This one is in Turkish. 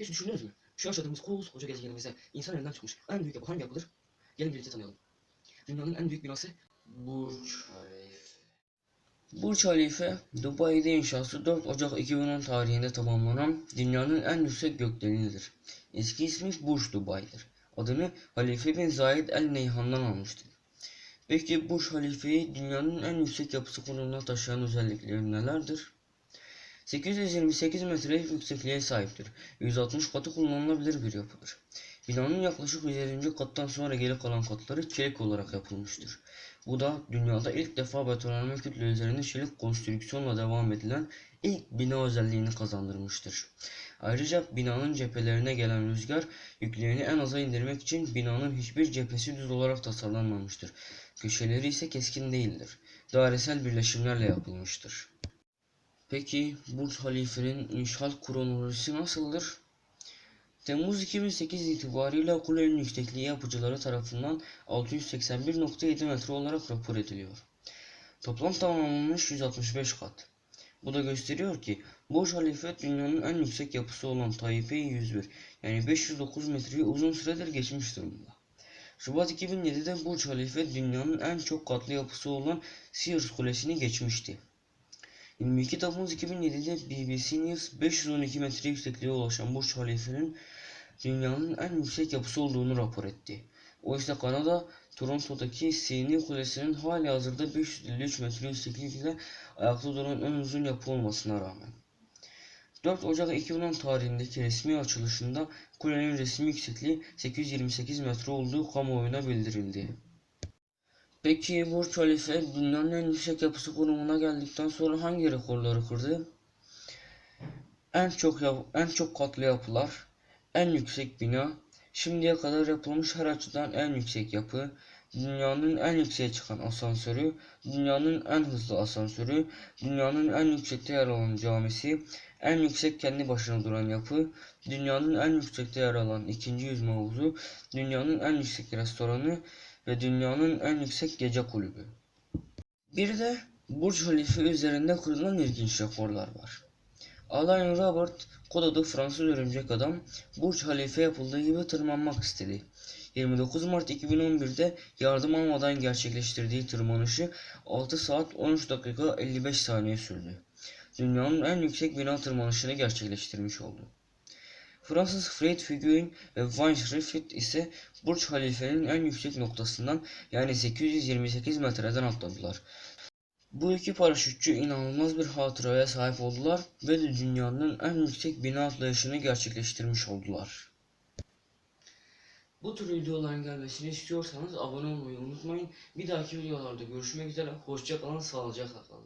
Hiç düşündünüz mü? Şu yaşadığımız koskoca gezegenimizde insan elinden çıkmış en büyük yapı hangi yapıdır? Gelin birlikte tanıyalım. Dünyanın en büyük binası Burj Khalifa. Burç Halife, Dubai'de inşası 4 Ocak 2010 tarihinde tamamlanan dünyanın en yüksek gökdelenidir. Eski ismi Burç Dubai'dir. Adını Halife bin Zayed El Neyhan'dan almıştır. Peki Burç Halife'yi dünyanın en yüksek yapısı konumuna taşıyan özellikleri nelerdir? 828 metre yüksekliğe sahiptir. 160 katı kullanılabilir bir yapıdır. Binanın yaklaşık 150. kattan sonra geri kalan katları çelik olarak yapılmıştır. Bu da dünyada ilk defa betonarme kütle üzerinde çelik konstrüksiyonla devam edilen ilk bina özelliğini kazandırmıştır. Ayrıca binanın cephelerine gelen rüzgar yüklerini en aza indirmek için binanın hiçbir cephesi düz olarak tasarlanmamıştır. Köşeleri ise keskin değildir. Dairesel birleşimlerle yapılmıştır. Peki Burj Halife'nin inşaat kronolojisi nasıldır? Temmuz 2008 itibariyle kulenin yüksekliği yapıcıları tarafından 681.7 metre olarak rapor ediliyor. Toplam tamamlanmış 165 kat. Bu da gösteriyor ki Burj Halife dünyanın en yüksek yapısı olan Taipei 101 yani 509 metreyi uzun süredir geçmiş durumda. Şubat 2007'de Burj Halife dünyanın en çok katlı yapısı olan Sears Kulesi'ni geçmişti. 22 Temmuz 2007'de BBC News 512 metre yüksekliğe ulaşan Burj Halife'nin dünyanın en yüksek yapısı olduğunu rapor etti. Oysa Kanada, Toronto'daki Sydney Kulesi'nin hali hazırda 553 metre yükseklikle ayakta duran en uzun yapı olmasına rağmen. 4 Ocak 2010 tarihindeki resmi açılışında kulenin resmi yüksekliği 828 metre olduğu kamuoyuna bildirildi. Peki Burj Halife dünyanın en yüksek yapısı konumuna geldikten sonra hangi rekorları kırdı? En çok en çok katlı yapılar, en yüksek bina, şimdiye kadar yapılmış her açıdan en yüksek yapı, dünyanın en yükseğe çıkan asansörü, dünyanın en hızlı asansörü, dünyanın en yüksekte yer alan camisi, en yüksek kendi başına duran yapı, dünyanın en yüksekte yer alan ikinci yüzme havuzu, dünyanın en yüksek restoranı ve dünyanın en yüksek gece kulübü. Bir de Burj Halife üzerinde kırılan ilginç rekorlar var. Alain Robert, kod adı Fransız örümcek adam, Burj Halife yapıldığı gibi tırmanmak istedi. 29 Mart 2011'de yardım almadan gerçekleştirdiği tırmanışı 6 saat 13 dakika 55 saniye sürdü. Dünyanın en yüksek bina tırmanışını gerçekleştirmiş oldu. Fransız Fred Figuin ve Vince Riffit ise Burj Halife'nin en yüksek noktasından yani 828 metreden atladılar. Bu iki paraşütçü inanılmaz bir hatıraya sahip oldular ve de dünyanın en yüksek bina atlayışını gerçekleştirmiş oldular. Bu tür videoların gelmesini istiyorsanız abone olmayı unutmayın. Bir dahaki videolarda görüşmek üzere. Hoşça kalın, sağlıcakla kalın.